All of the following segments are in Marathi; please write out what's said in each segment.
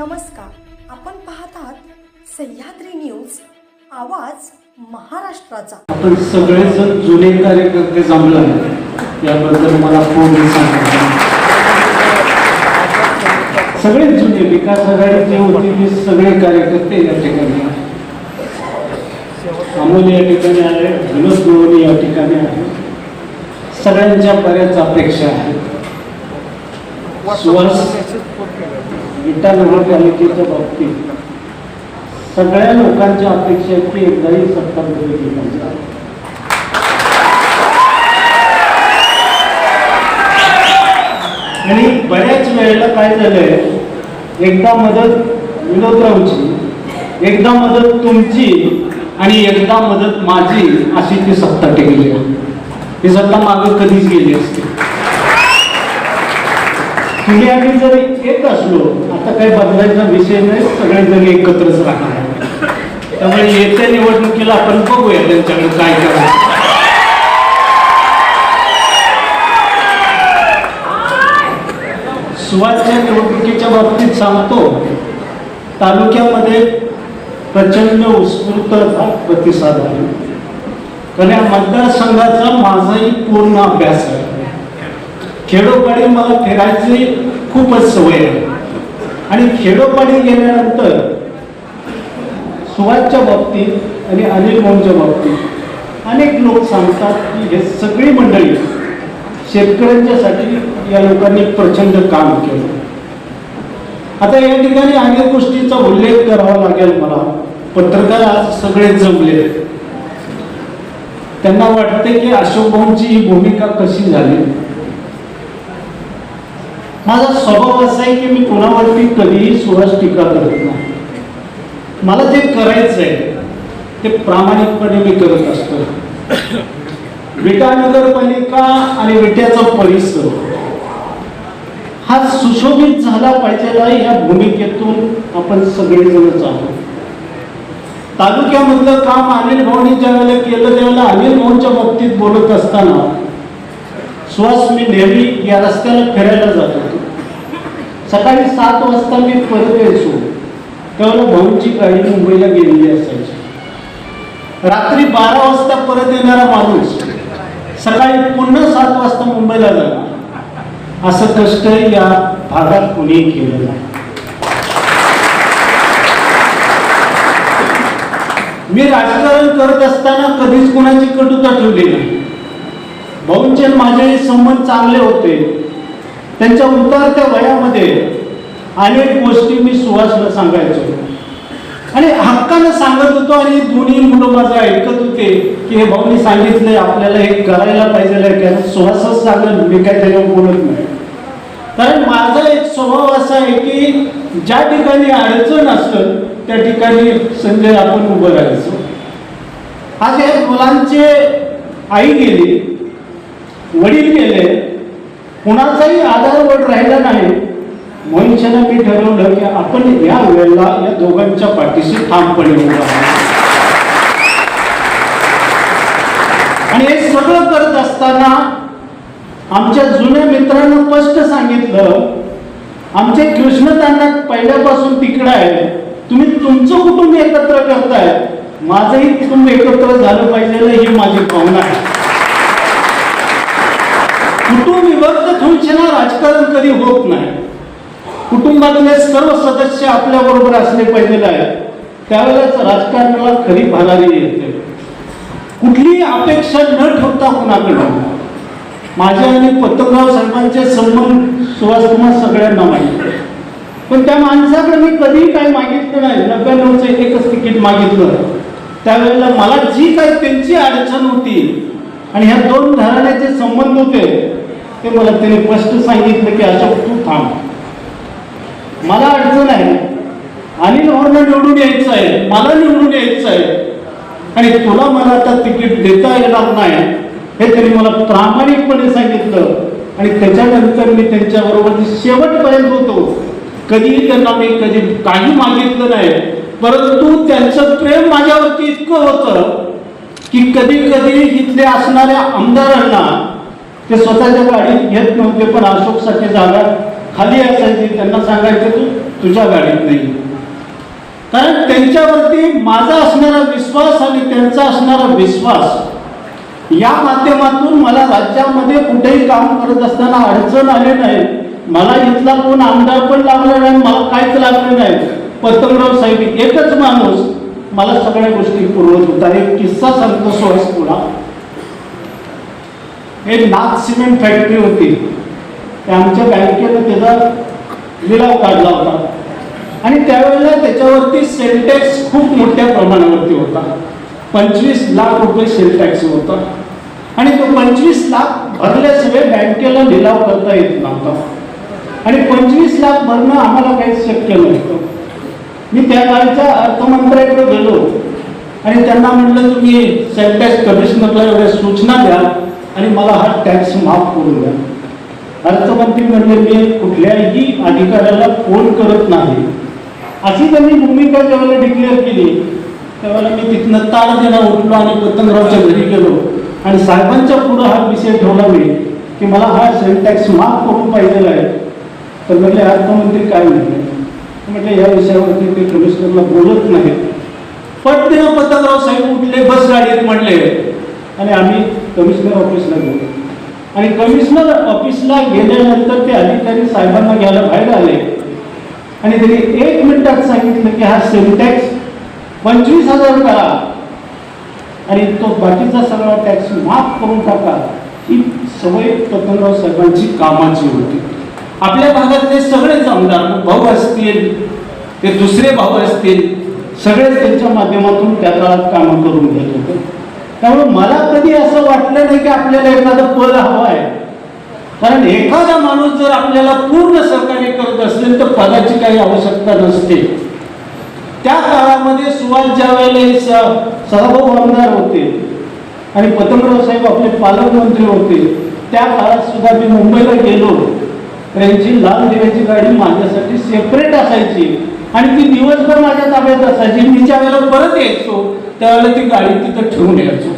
नमस्कार. आपण पाहत आहात सह्याद्री न्यूज आवाज महाराष्ट्राचा. आपण सगळेजण जुने कार्यकर्ते जमला याबद्दल मला फोन सगळे जुने विकास आघाडी जे होते ते सगळे कार्यकर्ते या ठिकाणी अमोल या ठिकाणी आहे धनुष गोवणी या ठिकाणी आहे सगळ्यांच्या बऱ्याच अपेक्षा आहेत. सुहास विटा बाबतीत सगळ्या लोकांच्या अपेक्षा आहेत की एकदाही सत्ता बदल आणि बऱ्याच वेळेला काय झालंय एकदा मदत विनोदरावची एकदा मदत तुमची आणि एकदा मदत माझी अशी ती सत्ता टिकली. आहे. ही सत्ता मागं कधीच गेली असते. तुम्ही आम्ही जर एक असलो आता काही बदलायचा विषय नाही सगळेजण एकत्रच राहणार त्यामुळे येत्या निवडणुकीला आपण बघूया त्यांच्याकडे काय करायचं सुवासच्या निवडणुकीच्या बाबतीत सांगतो तालुक्यामध्ये प्रचंड उत्स्फूर्त प्रतिसाद आहे. कारण या मतदारसंघाचा माझाही पूर्ण अभ्यास आहे. खेडोपाडी मला फिरायची खूपच सवय आहे. आणि खेडोपाडी गेल्यानंतर सुवासच्या बाबतीत आणि अनिल मोहनच्या बाबतीत अनेक लोक सांगतात की हे सगळी मंडळी शेतकऱ्यांच्यासाठी या लोकांनी प्रचंड काम केलं. आता या ठिकाणी अनेक गोष्टींचा उल्लेख करावा लागेल मला. पत्रकार आज सगळे जमले. त्यांना वाटते की अशोक भाऊंची ही भूमिका कशी झाली? माझा स्वभाव असा आहे की मी कोणावरती कधीही सुहास टीका करत नाही. मला जे करायचं आहे ते प्रामाणिकपणे मी करत असतो. विटा नगरपालिका आणि विट्याचा परिसर. हा सुशोभित झाला पाहिजे या भूमिकेतून आपण सगळेजणच आहोत तालुक्यामधलं काम अनिल भाऊनी ज्यावेळेला केलं त्यावेळेला अनिल भाऊंच्या बाबतीत बोलत असताना सुहास मी नेहमी या रस्त्याला फिरायला जातो. सकाळी सात वाजता मी परत यायचो. तेव्हा भाऊंची गाडी मुंबईला गेलेली असायची. रात्री बारा वाजता परत येणारा माणूस सकाळी पुन्हा सात वाजता मुंबईला जाणार. असं कष्ट या भागात कोणी केलं नाही. मी राजकारण करत असताना कधीच कोणाची कटुता ठेवली नाही. भाऊंचे माझे संबंध चांगले होते. त्यांच्या उतरत्या वयामध्ये अनेक गोष्टी मी सुहासला सांगायचो. आणि हक्कानं सांगत होतो आणि दोन्ही मुलं माझं ऐकत होते की हे भाऊनी सांगितलंय आपल्याला हे करायला पाहिजे कारण सुहासच सांगत मी काय त्याच्यावर बोलत नाही. कारण माझा एक स्वभाव असा आहे की ज्या ठिकाणी अडचण असतं त्या ठिकाणी संजय आपण उभं राहायचो. आज या मुलांचे आई गेली वडील गेले कुणाचाही आधारवड राहिला नाही. मनुष्यानं मी ठरवलं की आपण या वेळेला या दोघांच्या पाठीशी ठामपणे उभं आणि हे सगळं करत असताना आमच्या जुन्या मित्रांना स्पष्ट सांगितलं आमचे कृष्णतांना पहिल्यापासून तिकडं आहे तुम्ही तुमचं कुटुंब एकत्र करताय. माझंही कुटुंब एकत्र झालं पाहिजे ही माझी भावना आहे. कुटुंब विभक्त ठेवून राजकारण कधी होत नाही. कुटुंबातले सर्व सदस्य आपल्या बरोबर असले पाहिजे आहे त्यावेळेस राजकारणाला खरी भरारी येते. कुठलीही अपेक्षा न ठेवता कुणाकडे? माझे आणि पत्रराव साहेबांचे संबंध सुहास सगळ्यांना माहिती आहे. पण त्या माणसाकडे मी कधीही काही मागितलं नाही. नव्याण्णवचं एकच तिकीट मागितलं. त्यावेळेला मला जी काही त्यांची अडचण होती आणि ह्या दोन घराण्याचे संबंध होते ते मला त्यांनी स्पष्ट सांगितलं की अशोक तू थांब. मला अडचण आहे. अनिल नॉर्मल निवडून यायचं आहे. मला निवडून यायचं आहे. आणि तुला मला आता तिकीट देता येणार नाही. हे त्यांनी मला प्रामाणिकपणे सांगितलं. आणि त्याच्यानंतर मी त्यांच्याबरोबर शेवटपर्यंत होतो कधीही त्यांना मी कधी काही मागितलं नाही. परंतु त्यांचं प्रेम माझ्यावरती इतकं होतं की कधी कधी इथले असणाऱ्या आमदारांना ते स्वतःच्या गाडीत घेत नव्हते पण अशोकसाठी जागा खाली असायची. त्यांना सांगायचे तू तुझ्या गाडीत नाही. कारण त्यांच्यावरती माझा असणारा विश्वास आणि त्यांचा असणारा विश्वास या माध्यमातून मला राज्यामध्ये कुठेही काम करत असताना अडचण आली नाही. मला इथला कोण आमदार पण लागला नाही मला काहीच लागलं नाही. पतंगराव साहेब एकच माणूस मला सगळ्या गोष्टी पुरवत होता. एक किस्सा सांगतो सोहस पुढा एक नाथ सिमेंट फॅक्टरी होती. त्या आमच्या बँकेनं त्याचा लिलाव काढला होता. आणि त्यावेळेला त्याच्यावरती सेल टॅक्स खूप मोठ्या प्रमाणावरती होता. पंचवीस लाख रुपये सेल टॅक्स होता. आणि तो पंचवीस लाख भरल्याशिवाय बँकेला लिलाव करता येत नव्हता. आणि पंचवीस लाख भरणं आम्हाला काहीच शक्य नव्हतं. मी त्या काळच्या अर्थमंत्र्याकडे गेलो. आणि त्यांना म्हटलं तुम्ही सेल टॅक्स कमिशनरला एवढ्या सूचना द्या. आणि मला हा टॅक्स माफ करून द्या. अर्थमंत्री म्हणजे मी कुठल्याही अधिकाऱ्याला फोन करत नाही. अशी त्यांनी भूमिका ज्यावेळेला डिक्लेअर केली त्यावेळेला मी तिथनं ताण देणं उठलो आणि पतंगरावच्या घरी गेलो. आणि साहेबांच्या पुढं हा विषय ठेवला मी की मला हा सेल टॅक्स माफ करून पाहिजेला आहे. तर म्हटले अर्थमंत्री काय म्हटले म्हटले या विषयावरती ते कमिशनरला बोलत नाहीत. पटदिनं पतंगराव साहेब उठले बस गाडीत म्हणले. आणि आम्ही कमिशनर ऑफिसला गेलो. आणि कमिशनर ऑफिसला गेल्यानंतर ते अधिकारी साहेबांना घ्यायला बाहेर आले. आणि त्यांनी एक मिनिटात सांगितलं की हा सेल टॅक्स पंचवीस हजार करा. आणि तो बाकीचा सगळा टॅक्स माफ करून टाका. ही सवय पतंगराव साहेबांची कामाची होती. आपल्या भागातले सगळेच आमदार भाऊ असतील ते दुसरे भाऊ असतील सगळेच त्यांच्या माध्यमातून त्या काळात कामं करून घेतो त्यामुळे मला कधी असं वाटलं नाही की आपल्याला एखादं पद हवं आहे कारण एखादा माणूस जर आपल्याला पूर्ण सहकार्य करत असेल तर पदाची काही आवश्यकता नसते. त्या काळामध्ये सुभाष ज्या वेळेला सभाभाऊ आमदार होते आणि पतंगराव साहेब आपले पालकमंत्री होते त्या काळात सुद्धा मी मुंबईला गेलो. त्यांची लाल दिव्याची गाडी माझ्यासाठी सेपरेट असायची. आणि ती दिवसभर माझ्या ताब्यात असायची. मी वेळेला परत यायचो त्यावेळेला ती गाडी तिथं ठेवून यायचो.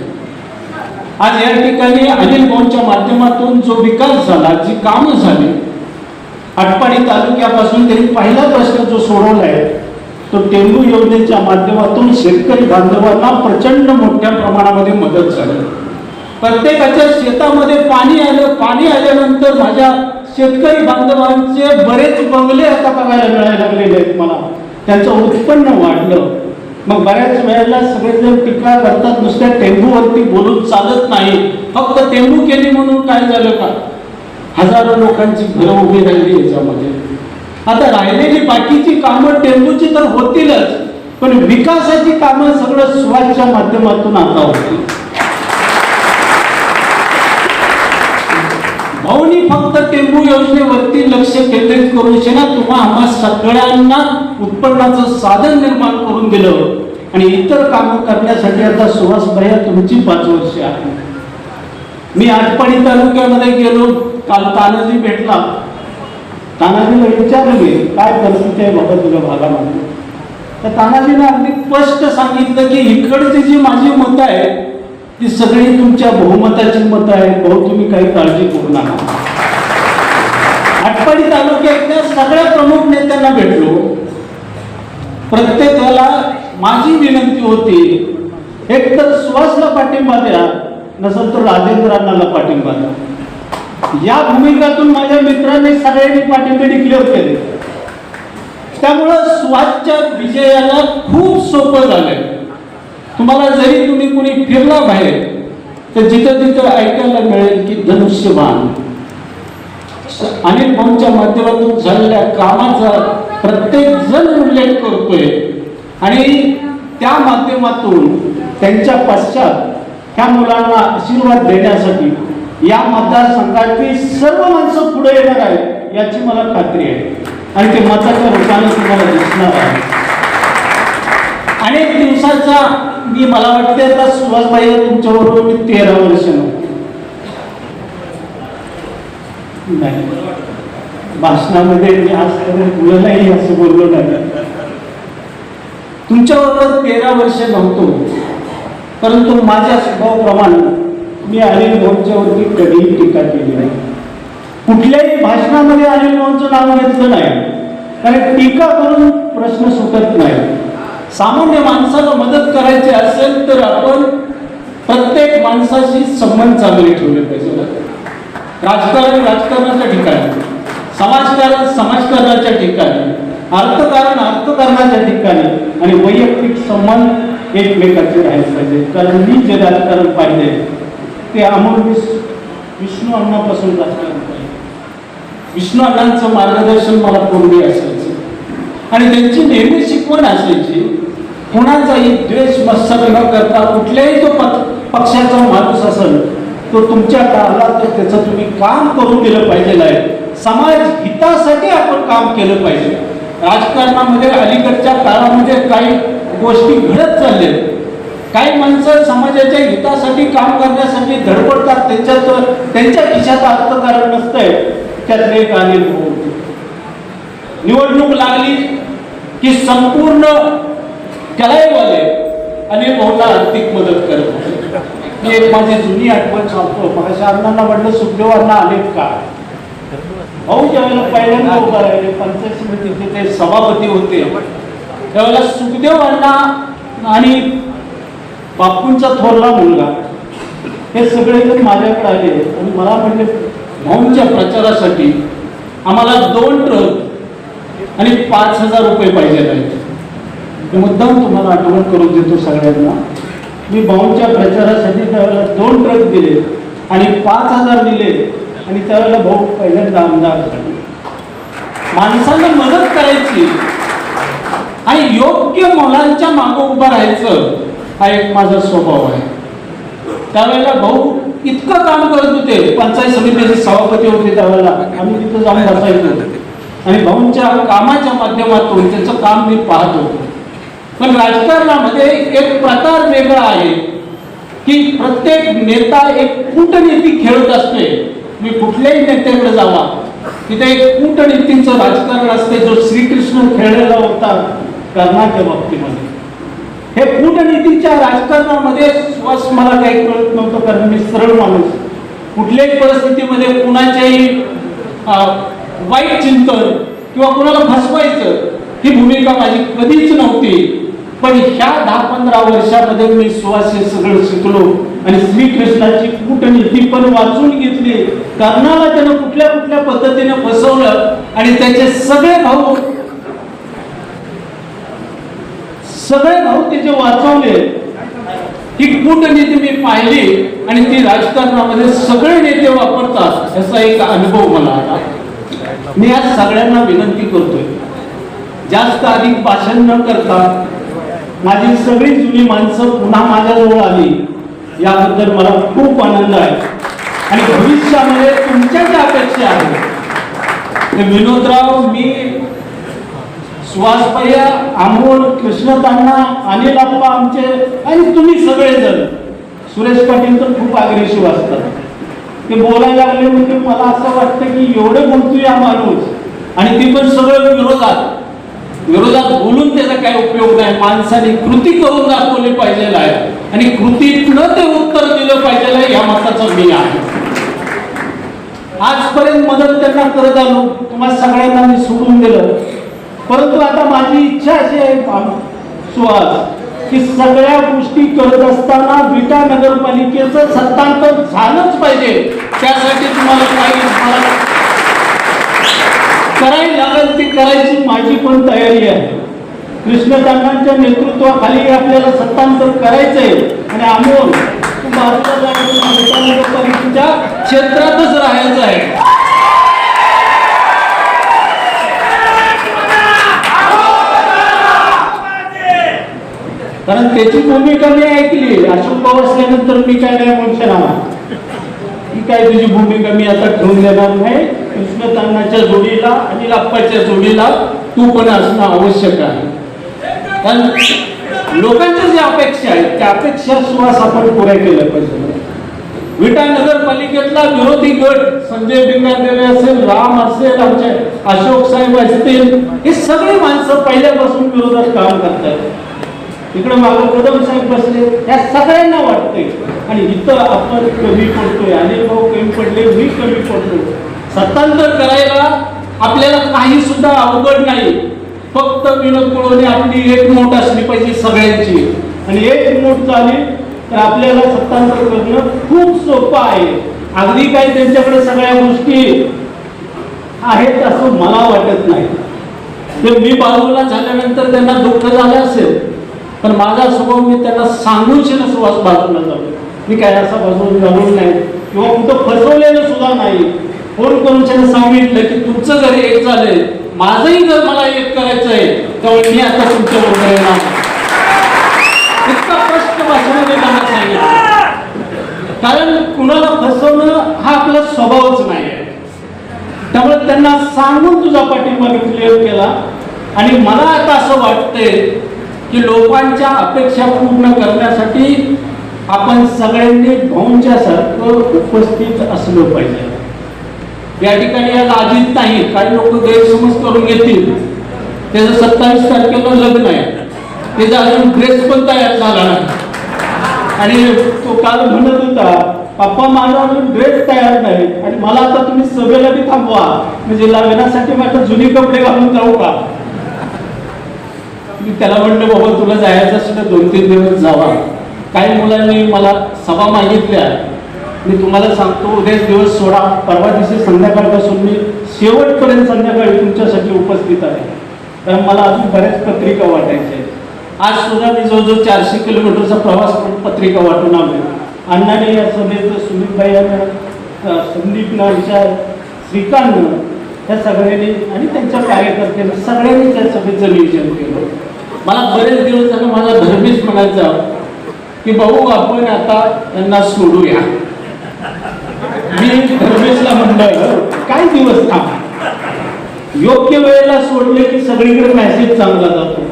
आज या ठिकाणी अनिल भाऊंच्या माध्यमातून जो विकास झाला जी कामं झाली आटपाडी तालुक्यापासून त्यांनी पहिला प्रश्न जो सोडवलाय तो टेंबू योजनेच्या माध्यमातून शेतकरी बांधवांना प्रचंड मोठ्या प्रमाणामध्ये मदत झाली. प्रत्येकाच्या शेतामध्ये पाणी आलं पाणी आल्यानंतर माझ्या शेतकरी बांधवांचे बरेच बंगले आता बघायला मिळायला लागलेले आहेत मला. त्यांचं उत्पन्न वाढलं. मग बऱ्याच वेळेला सगळेजण टीका करतात नुसत्या टेंबूवरती बोलून चालत नाही. फक्त टेंबू केली म्हणून काय झालं का? हजारो लोकांची घरं उभी राहिली याच्यामध्ये. आता राहिलेली बाकीची कामं टेंबूची तर होतीलच पण विकासाची कामं सगळं सुवाच्या माध्यमातून आता होतील भाऊनी फक्त टेंबू योजनेवरती लक्ष केंद्रित करून शेना तुम्हा आम्हा सगळ्यांना उत्पन्नाचं साधन निर्माण करून दिलं. आणि इतर कामं करण्यासाठी आता सुहास भैया तुमची पाच वर्ष आहे मी आटपाडी तालुक्यामध्ये गेलो काल तानाजी भेटला. तानाजीला विचारलं मी काय परिस्थिती आहे बाबा तुझ्या भागामध्ये? तर तानाजीने अगदी स्पष्ट सांगितलं की इकडची जी माझी मतं आहे ती सगळी तुमच्या बहुमताची मतं आहेत. भाऊ तुम्ही काही काळजी करू नका. आटपाडी तालुक्यातल्या सगळ्या प्रमुख नेत्यांना भेटलो. प्रत्येकाला माझी विनंती होती एक तर सुहासला पाठिंबा द्या नसेल तर राजेंद्र पाठिंबा द्या. या भूमिकातून माझ्या मित्रांनी सगळ्यांनी पाठिंबे डिक्लेअर केले त्यामुळं सुहासच्या विजयाला खूप सोपं झालंय. तुम्हाला जरी तुम्ही कुणी फिरला बाहेर तर जिथं तिथं ऐकायला मिळेल की धनुष्यबाण. अनिल भाऊंच्या माध्यमातून झालेल्या कामाचा प्रत्येक जण उल्लेख करतोय. आणि त्या माध्यमातून त्यांच्या पश्चात ह्या मुलांना आशीर्वाद देण्यासाठी या मतदारसंघातली सर्व माणसं पुढे येणार आहेत याची मला खात्री आहे. आणि ते मताच्या रूपाने तुम्हाला दिसणार आहे अनेक दिवसाचा मी मला वाटते आता सुभाषबाई तुमच्या बरोबर मी तेरा वर्ष नाही. भाषणामध्ये मी आज असं बोललो नाही. तुमच्याबरोबर तेरा वर्ष नव्हतो परंतु माझ्या स्वभावाप्रमाणे मी अनिल भाऊंच्यावरती कधीही टीका केली नाही. कुठल्याही भाषणामध्ये अनिल भाऊंचं नाव घेतलं नाही. कारण टीका करून प्रश्न सुटत नाही. सामान्य माणसाला मदत करायची असेल तर आपण प्रत्येक माणसाशी संबंध चांगले ठेवले पाहिजे राजकारण राजकारणाच्या ठिकाणी समाजकारण समाजकारणाच्या ठिकाणी अर्थकारण अर्थकारणाच्या ठिकाणी आणि वैयक्तिक संबंध एकमेकाचे राहिले पाहिजे. कारण मी जे राजकारण पाहिले ते अमोल विश विष्णू अण्णापासून राजकारण पाहिजे विष्णू अण्णांचं मार्गदर्शन मला पूर्वी असायचं. आणि त्यांची नेहमी शिकवण असायची कोणाचाही द्वेष मत्सर न करता कुठल्याही तो पथ पक्षाचा माणूस असेल तो तुमच्या कारणात तर त्याचं तुम्ही काम करून दिलं पाहिजे आहे समाज हितासाठी आपण काम केलं पाहिजे. राजकारणामध्ये अलीकडच्या काळामध्ये काही गोष्टी घडत चालल्या काही माणसं समाजाच्या हितासाठी काम करण्यासाठी धडपडतात. त्यांच्यात त्यांच्या खिशात अर्थकारण नसतंय. त्यातले एक अनिल निवडणूक लागली की संपूर्ण कलाईवाले आणि भाऊला आर्थिक मदत करत होते. ही एक माझी जुनी आठवण सांगतो. अशा अण्णांना म्हटलं सुखदेवांना आलेत का? भाऊ ज्यावेळेला पहिल्यांदा उभा राहिले पंचायत समितीचे ते सभापती होते. त्यावेळेला सुखदेव अण्णा आणि बापूंचा थोरला मुलगा हे सगळे जण माझ्याकडे आले. आणि मला म्हणले भाऊंच्या प्रचारासाठी आम्हाला दोन ट्रक आणि पाच हजार रुपये पाहिजे आहेत. मुद्दाम तुम्हाला आठवण करून देतो सगळ्यांना. मी भाऊंच्या प्रचारासाठी त्यावेळेला दोन ट्रक दिले आणि पाच हजार दिले आणि त्यावेळेला भाऊ पहिल्यांदा आमदार झाले. माणसांना मदत करायची. आणि योग्य मुलांच्या मागं उभं राहायचं हा एक माझा स्वभाव आहे. त्यावेळेला भाऊ इतकं काम करत होते पंचायत समितीचे सभापती होते त्यावेळेला. आम्ही तिथं जाऊन बसायचो. आणि भाऊंच्या कामाच्या माध्यमातून त्याचं काम मी पाहत होतो. पण राजकारणामध्ये एक प्रकार वेगळा आहे की प्रत्येक नेता एक कूटनीती खेळत असते. मी कुठल्याही नेत्याकडे जावा तिथे एक कूटनीतीचं राजकारण असते जो श्रीकृष्ण खेळलेला होता कर्णाच्या बाबतीमध्ये. हे कूटनीतीच्या राजकारणामध्ये श्वास मला काही कळत नव्हतं कारण मी सरळ माणूस. कुठल्याही परिस्थितीमध्ये कुणाच्याही वाईट चिंतन किंवा कुणाला फसवायचं ही भूमिका माझी कधीच नव्हती. पण ह्या दहा पंधरा वर्षामध्ये मी सुवास सगळं शिकलो आणि श्रीकृष्णाची कूटनीती पण वाचून घेतली. कर्णाला त्यानं कुठल्या कुठल्या पद्धतीने फसवलं आणि त्याचे सगळे भाऊ सगळे भाऊ त्याचे वाचवले. ही कूटनीती मी पाहिली आणि ती राजकारणामध्ये सगळे नेते वापरतात याचा एक अनुभव मला आला. मी आज सगळ्यांना विनंती करतोय जास्त अधिक भाषण न करता माझी सगळी जुनी माणसं पुन्हा माझ्याजवळ आली. याबद्दल मला खूप आनंद आहे. आणि भविष्यामध्ये तुमच्या ज्या अपेक्षा आहेत विनोदराव मी सुहास भैया अमोल कृष्णतांना अनिल अप्पा आमचे आणि तुम्ही सगळेजण सुरेश पाटील तर खूप आग्रेसिव्ह असतात ते बोलायला लागले म्हणजे मला असं वाटतं की एवढे बोलतोय हा माणूस. आणि ती पण सगळं विरोधात. विरोधात बोलून त्याचा काय उपयोग नाही. माणसाने कृती करून दाखवली पाहिजेला आहे. आणि कृतीतनं ते उत्तर दिलं पाहिजे आहे या मताचा मी आहे. आजपर्यंत मदत त्यांना करत आलो. तुम्हाला सगळ्यांना मी सोडून दिलं. परंतु आता माझी इच्छा अशी आहे सुहास की सगळ्या गोष्टी करत असताना विटा नगरपालिकेचं सत्तांतर झालंच पाहिजे. त्यासाठी तुम्हाला काही करायला लागेल ती करायची माझी पण तयारी आहे. कृष्णकांतांच्या नेतृत्वाखाली आपल्याला सत्तांतर करायचंय. आणि अमोल तू क्षेत्रातच राहायचं आहे. कारण त्याची भूमिका मी ऐकली. अशोक पवार असल्यानंतर मी काय नाही म्हणू शकणार. ही काय तुझी भूमिका मी आता ठेवून देणार नाही. कृष्णतांनाच्या जोडीला आणि लाप्पाच्या जोडीला तू पण असणं आवश्यक आहे. कारण लोकांच्या ज्या अपेक्षा आहेत त्या अपेक्षा सुवास आपण पुऱ्या केल्या पाहिजे. विटा नगरपालिकेतला विरोधी गट संजय बिंगादेवे असेल राम असेल आमचे अशोक साहेब असतील हे सगळे माणसं पहिल्यापासून विरोधात काम करतात. इकडे मागं कदम साहेब बसले या सगळ्यांना वाटते आणि इथं आपण कमी पडतोय अनिल भाऊ कमी पडले मी कमी पडतो सत्तांतर करायला आपल्याला काही सुद्धा अवघड नाही. फक्त विनोद कुळवणे आपली एक नोट असली पाहिजे सगळ्यांची. आणि एक नोट झाली तर आपल्याला सत्तांतर करणं खूप सोपं आहे. अगदी काही त्यांच्याकडे सगळ्या गोष्टी आहेत असं मला वाटत नाही. ते मी बाजूला झाल्यानंतर त्यांना दुःख झालं असेल पण माझा स्वभाव मी त्यांना सांगून सुवास बाजूला जातो. मी काय असा बाजूला जाऊन नाही. किंवा कुठं फसवलेलं सुद्धा नाही. फोन करून त्यांना सांगितलं की तुमचं घरी एक झालंय. माझंही घर मला एक करायचं आहे त्यामुळे मी आता तुमच्या बरोबर येणार. इतका प्रश्न भाषेमध्ये त्यांना सांगितलं. कारण कुणाला फसवणं हा आपला स्वभावच नाही आहे त्यामुळे त्यांना सांगून तुझा पाठिंबा मी क्लिअर केला. आणि मला आता असं वाटतंय की लोकांच्या अपेक्षा पूर्ण करण्यासाठी आपण सगळ्यांनी भाऊंच्या सारखं उपस्थित असलो पाहिजे. या ठिकाणी आज आधीच नाही. काही लोक गैरसमज करून घेतील. त्याचं सत्तावीस तारखेला लग्न आहे. त्याचा अजून ड्रेस पण तयार झाला नाही. आणि तो काल म्हणत होता पप्पा माझा अजून ड्रेस तयार नाही. आणि मला आता तुम्ही सभेला बी थांबवा. म्हणजे लग्नासाठी माझ्या जुनी कपडे घालून जाऊ का? मी त्याला म्हणलं बाबा तुला जायचं असेल तर दोन तीन दिवस जावा. काही मुलांनी मला सभा मागितल्या. मी तुम्हाला सांगतो उद्याच दिवस सोडा. परवा दिवशी संध्याकाळपासून मी शेवटपर्यंत संध्याकाळी तुमच्यासाठी उपस्थित आहे. कारण मला अजून बऱ्याच पत्रिका वाटायच्या आहेत. आज सुद्धा मी जवळजवळ चारशे किलोमीटरचा प्रवास पत्रिका वाटून आलो अण्णाने या सभेचं सुमितभाई यांना संदीपनं विचार श्रीकांतनं या सगळ्यांनी आणि त्यांच्या कार्यकर्त्यांनी सगळ्यांनी त्या सभेचं नियोजन केलं. मला बरेच दिवस झालं माझा धर्मीच म्हणायचा की भाऊ आपण आता त्यांना सोडूया. मी धर्मेशला म्हणलं काय दिवस थांब. योग्य वेळेला सोडले की सगळीकडे मेसेज चांगला जातो.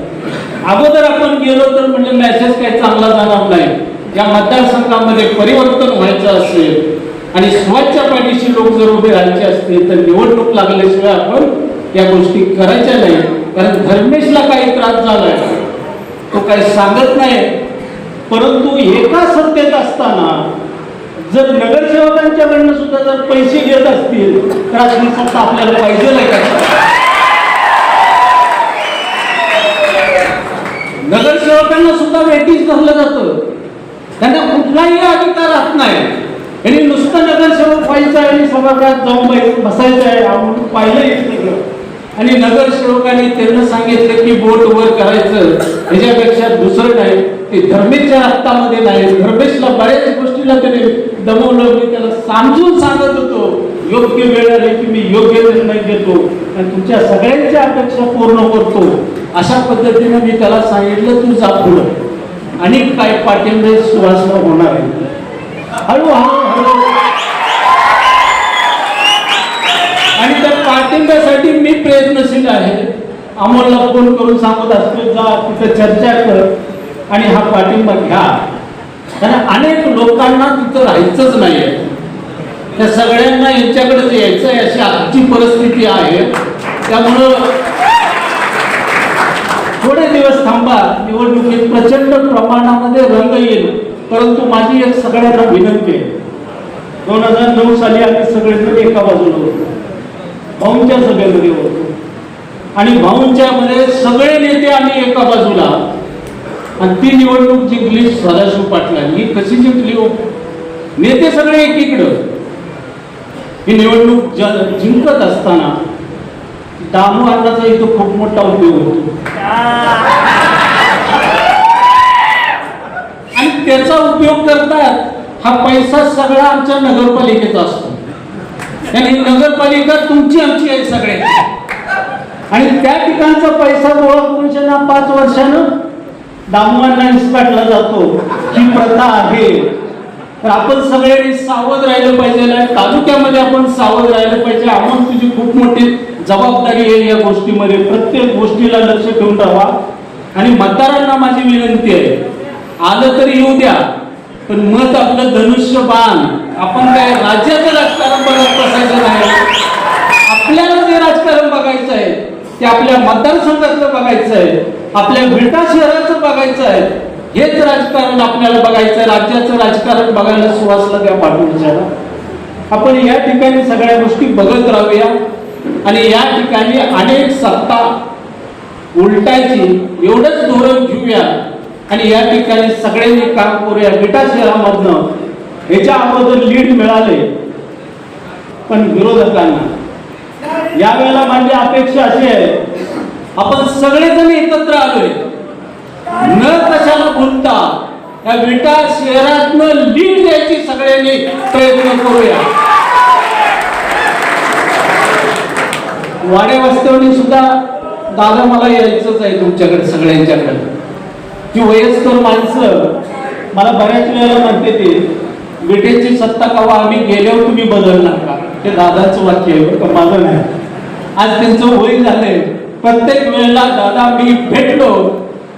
अगोदर आपण गेलो तर म्हणजे मेसेज काही चांगला जाणार नाही. या मतदारसंघामध्ये परिवर्तन व्हायचं असेल आणि स्वच्छच्या पाठीशी लोक जर उभे राहायचे असतील तर निवडणूक लागल्याशिवाय आपण या गोष्टी करायच्या नाही. कारण धर्मेशला काही त्रास झालाय. तो काही सांगत नाही. परंतु एका सत्तेत असताना जर नगरसेवकांच्याकडनं सुद्धा जर पैसे घेत असतील तर अशी फक्त आपल्याला पाहिजे नाही नगरसेवकांना सुद्धा वेटीच धरलं जातं. त्यांना कुठलाही अधिकार राहत नाही. आणि नुसतं नगरसेवक व्हायचं आहे आणि सभागृहात जाऊन बसायचं आहे आपण पाहिलं हे सगळं. आणि नगरसेवकांनी त्यांना सांगितलं की बोट वर करायचं. त्याच्यापेक्षा दुसरं नाही ते धर्मेशच्या हातामध्ये नाही. धर्मेशला बऱ्याच गोष्टीला त्याने दमवलं. मी त्याला समजून सांगत होतो. योग्य वेळ आली की मी योग्य निर्णय घेतो. आणि तुमच्या सगळ्यांच्या अपेक्षा पूर्ण करतो. अशा पद्धतीने मी त्याला सांगितलं तू जा पुढं. आणि काय पाठिंबे सुवासना होणार आहे. हळूहळू हळू आणि त्या पाठिंब्यासाठी आहे. अमोलला फोन करून सांगत असतो जा तिथं चर्चा कर आणि हा पाठिंबा घ्या. कारण अनेक लोकांना तिथं राहायचंच नाही त्या सगळ्यांना यांच्याकडेच यायचं आहे अशी आजची परिस्थिती आहे. त्यामुळं थोडे दिवस थांबा. निवडणुकीत प्रचंड प्रमाणामध्ये रंग येईल. परंतु माझी एक सगळ्यांना विनंती आहे. दोन हजार नऊ साली आम्ही सगळेजण एका बाजूला होतो. भाऊंच्या सभेमध्ये होतो. आणि भाऊंच्या मध्ये सगळे नेते आम्ही एका बाजूला. आणि ती निवडणूक जिंकली सदाशिव पाटलांनी. कशी जिंकली हो? नेते सगळे एकीकडं. ही निवडणूक ज- जिंकत असताना दामू अण्णाचा इथं खूप मोठा उपयोग होतो. आणि त्याचा उपयोग करतात हा पैसा सगळा आमच्या नगरपालिकेचा असतो. आणि नगरपालिका तुमची आमची आहे सगळ्यांची आणि त्या ठिकाणचा पैसा गोळा करून पाच वर्षानं दामवांना इस्पाटला जातो. ही प्रथा आहे. तर आपण सगळ्यांनी सावध राहिलं पाहिजे तालुक्यामध्ये आपण सावध राहिलं पाहिजे. आपण तुझी खूप मोठी जबाबदारी आहे या गोष्टीमध्ये. प्रत्येक गोष्टीला लक्ष ठेवून राहा. आणि मतदारांना माझी विनंती आहे आलं तरी येऊ द्या पण मत आपलं धनुष्य बाण आपण काय राज्याचं राजकारण बघत बसायचं नाही. आपल्याला जे राजकारण बघायचं आहे ते आपल्या मतदारसंघातलं बघायचं आहे आपल्या विटा शहराचं बघायचं आहे हेच राजकारण आपल्याला बघायचं राज्याचं राजकारण बघायला सुवासला द्या पाठवून आपण या ठिकाणी सगळ्या गोष्टी बघत राहूया. आणि या ठिकाणी अनेक सत्ता उलटायची एवढंच धोरण घेऊया. आणि या ठिकाणी सगळ्यांनी काम करूया. विटा शहरामधनं ह्याच्या अगोदर लीड मिळाले पण विरोधकांना. यावेळेला माझी अपेक्षा अशी आहे आपण सगळेजण एकत्र आलोय. न कशाला बोलता या विटा शहरातनं लीड द्यायची सगळ्यांनी प्रयत्न करूया. वाडे वस्त्यावरती सुद्धा दादा मला यायचंच आहे तुमच्याकडे सगळ्यांच्याकडे. की वयस्कर माणसं मला बऱ्याच वेळेला म्हणते ते विटेची सत्ता कवा आम्ही गेल्यावर तुम्ही बदलणार का? ते दादाचं वाक्य आहे का, माझं नाही. आज त्यांचं वय झालंय. प्रत्येक वेळेला दादा मी भेटलो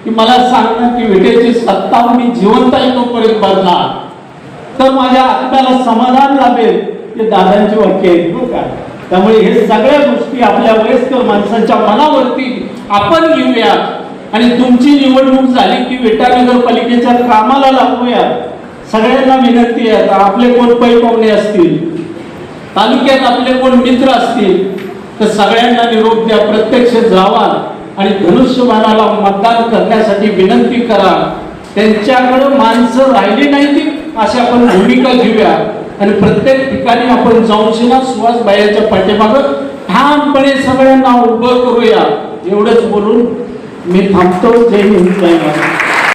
की मला सांगणं की विटेची सत्ता मी जिवंत येतोपर्यंत बदला. तर माझ्या आत्म्याला समाधान लाभेल हे दादांची वाक्य आहेत बरं हो का? त्यामुळे हे सगळ्या गोष्टी आपल्या वयस्कर माणसांच्या मनावरती आपण घेऊया आणि तुमची निवडणूक झाली की विटानगर पालिकेच्या कामाला लागूया. सगळ्यांना विनंती आहे आपले कोण पै पाहुणे असतील? तालुक्यात आपले कोण मित्र असतील? तर सगळ्यांना निरोप द्या प्रत्यक्ष जावा आणि धनुष्यमानाला मतदान करण्यासाठी विनंती करा. त्यांच्याकडं माणसं राहिली नाही ती अशी आपण भूमिका घेऊया. आणि प्रत्येक ठिकाणी आपण जाऊन शिना सुहास बायाच्या पाठीमागं ठामपणे सगळ्यांना उभं करूया. एवढंच बोलून मी थांबतो. जय हिंद जय महाराज